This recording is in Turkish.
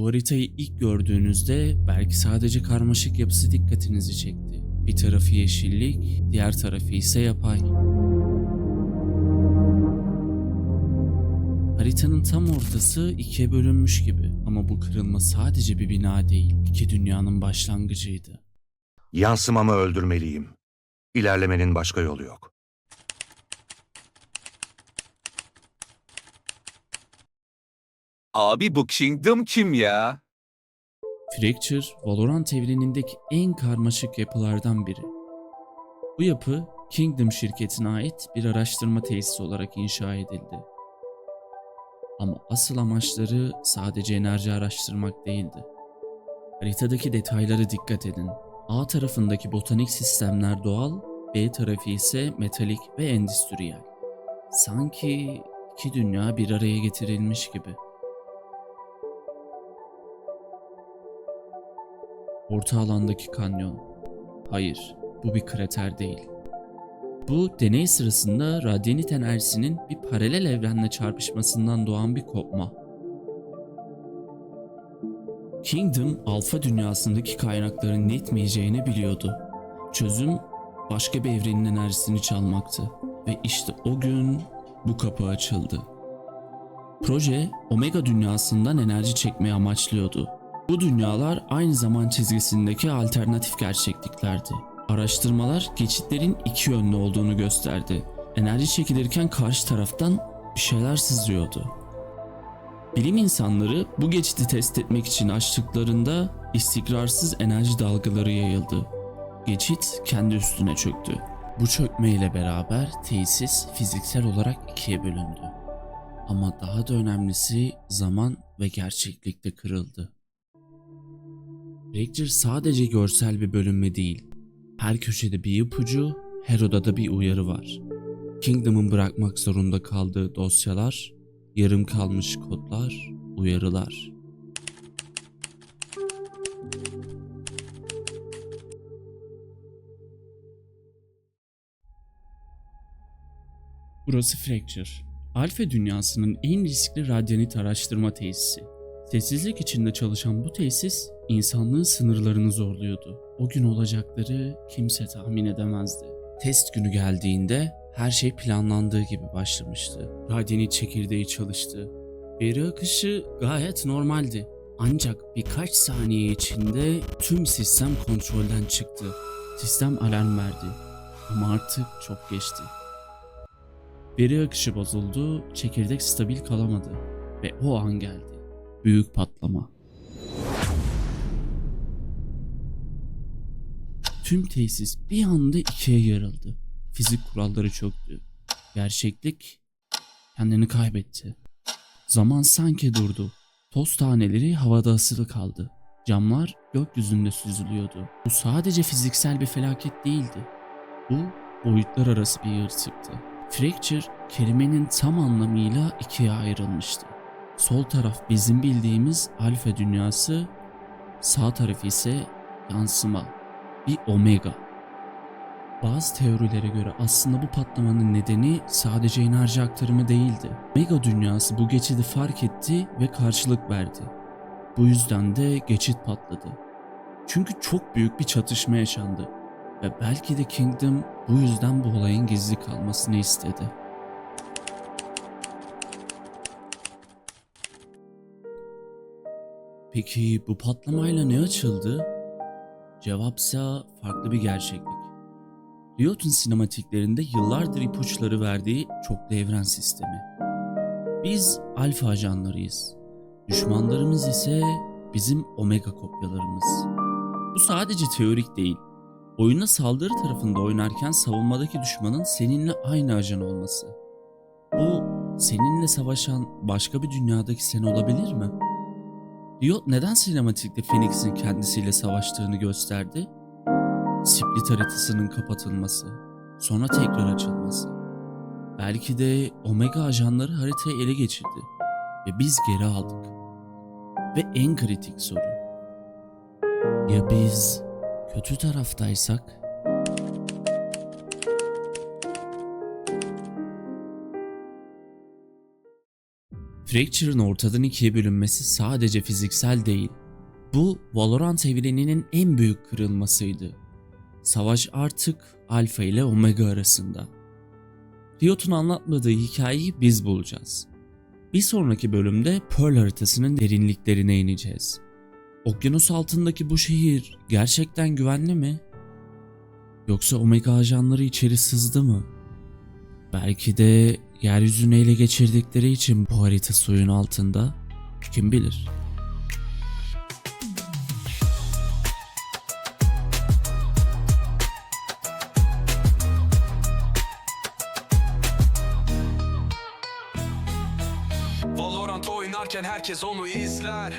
Bu haritayı ilk gördüğünüzde belki sadece karmaşık yapısı dikkatinizi çekti. Bir tarafı yeşillik, diğer tarafı ise yapay. Haritanın tam ortası ikiye bölünmüş gibi ama bu kırılma sadece bir bina değil, iki dünyanın başlangıcıydı. Yansımamı öldürmeliyim. İlerlemenin başka yolu yok. Abi bu Kingdom kim ya? Fracture, Valorant evrenindeki en karmaşık yapılardan biri. Bu yapı, Kingdom şirketine ait bir araştırma tesisi olarak inşa edildi. Ama asıl amaçları sadece enerji araştırmak değildi. Haritadaki detaylara dikkat edin. A tarafındaki botanik sistemler doğal, B tarafı ise metalik ve endüstriyel. Sanki iki dünya bir araya getirilmiş gibi. Orta alandaki kanyon. Hayır, bu bir krater değil. Bu deney sırasında radyanit enerjisinin bir paralel evrenle çarpışmasından doğan bir kopma. Kingdom, alfa dünyasındaki kaynakların yetmeyeceğini biliyordu. Çözüm, başka bir evrenin enerjisini çalmaktı. Ve işte o gün bu kapı açıldı. Proje, Omega dünyasından enerji çekmeyi amaçlıyordu. Bu dünyalar aynı zaman çizgisindeki alternatif gerçekliklerdi. Araştırmalar geçitlerin iki yönlü olduğunu gösterdi. Enerji çekilirken karşı taraftan bir şeyler sızıyordu. Bilim insanları bu geçiti test etmek için açtıklarında istikrarsız enerji dalgaları yayıldı. Geçit kendi üstüne çöktü. Bu çökme ile beraber tesis fiziksel olarak ikiye bölündü. Ama daha da önemlisi zaman ve gerçeklikte kırıldı. Lecture sadece görsel bir bölünme değil. Her köşede bir ipucu, her odada bir uyarı var. Kingdom'un bırakmak zorunda kaldığı dosyalar, yarım kalmış kodlar, uyarılar. Burası Fracture. Alfa dünyasının en riskli radyanit araştırma tesisi. Sessizlik içinde çalışan bu tesis insanlığın sınırlarını zorluyordu. O gün olacakları kimse tahmin edemezdi. Test günü geldiğinde her şey planlandığı gibi başlamıştı. Radyanit çekirdeği çalıştı. Veri akışı gayet normaldi. Ancak birkaç saniye içinde tüm sistem kontrolden çıktı. Sistem alarm verdi. Ama artık çok geçti. Veri akışı bozuldu, çekirdek stabil kalamadı ve o an geldi. Büyük patlama. Tüm tesis bir anda ikiye yarıldı. Fizik kuralları çöktü. Gerçeklik kendini kaybetti. Zaman sanki durdu. Toz taneleri havada asılı kaldı. Camlar gökyüzünde süzülüyordu. Bu sadece fiziksel bir felaket değildi. Bu boyutlar arası bir yırtıktı. Fracture kelimenin tam anlamıyla ikiye ayrılmıştı. Sol taraf bizim bildiğimiz alfa dünyası, sağ taraf ise yansıma, bir omega. Bazı teorilere göre aslında bu patlamanın nedeni sadece enerji aktarımı değildi. Mega dünyası bu geçidi fark etti ve karşılık verdi. Bu yüzden de geçit patladı. Çünkü çok büyük bir çatışma yaşandı ve belki de Kingdom bu yüzden bu olayın gizli kalmasını istedi. Peki bu patlamayla ne açıldı? Cevapsa farklı bir gerçeklik. Riot'un sinematiklerinde yıllardır ipuçları verdiği çoklu evren sistemi. Biz alfa ajanlarıyız. Düşmanlarımız ise bizim omega kopyalarımız. Bu sadece teorik değil. Oyunda saldırı tarafında oynarken savunmadaki düşmanın seninle aynı ajan olması. Bu seninle savaşan başka bir dünyadaki sen olabilir mi? Riot neden sinematikte Phoenix'in kendisiyle savaştığını gösterdi? Split haritasının kapatılması, sonra tekrar açılması. Belki de Omega ajanları haritayı ele geçirdi ve biz geri aldık. Ve en kritik soru. Ya biz kötü taraftaysak? Fracture'ın ortadan ikiye bölünmesi sadece fiziksel değil. Bu Valorant evreninin en büyük kırılmasıydı. Savaş artık Alpha ile Omega arasında. Riot'un anlatmadığı hikayeyi biz bulacağız. Bir sonraki bölümde Pearl haritasının derinliklerine ineceğiz. Okyanus altındaki bu şehir gerçekten güvenli mi? Yoksa Omega ajanları içeri sızdı mı? Belki de yeryüzünü ele geçirdikleri için bu harita suyun altında. Kim bilir? Valorant oynarken herkes onu izler